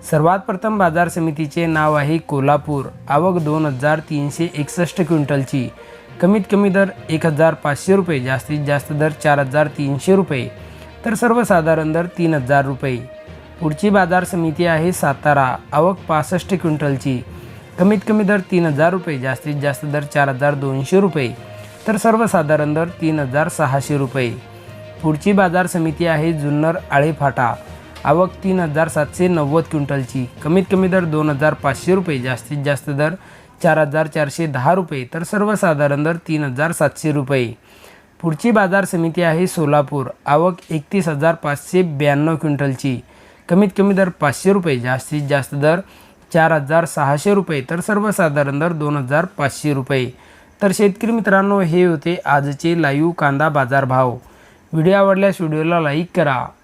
सर्वात प्रथम बाजार समितीचे नाव आहे कोल्हापूर. आवक दोन हजार तीनशे एकसष्ट क्विंटलची. कमीत कमी दर एक हजार पाचशे रुपये जास्तीत जास्त दर चार हजार तीनशे रुपये. तर सर्वसाधारण दर तीन हजार रुपये. पुढची बाजार समिती आहे सातारा. आवक पासष्ट क्विंटलची. कमीत कमी दर तीन हजार रुपये जास्तीत जास्त दर चार हजार दोनशे रुपये. तर सर्वसाधारण दर तीन हजार सहाशे रुपये. पुढची बाजार समिती आहे जुन्नर आळेफाटा. आवक तीन हजार सातशे नव्वद क्विंटलची. कमीत कमी दर दोन हजार पाचशे रुपये जास्तीत जास्त दर चार हजार चारशे दहा रुपये तर सर्वसाधारण दर तीन हजार सातशे रुपये. पुढची बाजार समिती आहे सोलापूर. आवक एकतीस हजार पाचशे ब्याण्णव क्विंटलची. कमीत कमी दर पाचशे रुपये जास्तीत जास्त दर चार हजार सहाशे रुपये तर सर्वसाधारण दर दोन हजार पाचशे रुपये. तर शेतकरी मित्रांनो हे होते आजचे लाईव्ह कांदा बाजार भाव व्हिडिओ आवडल्यास व्हिडिओला लाईक करा.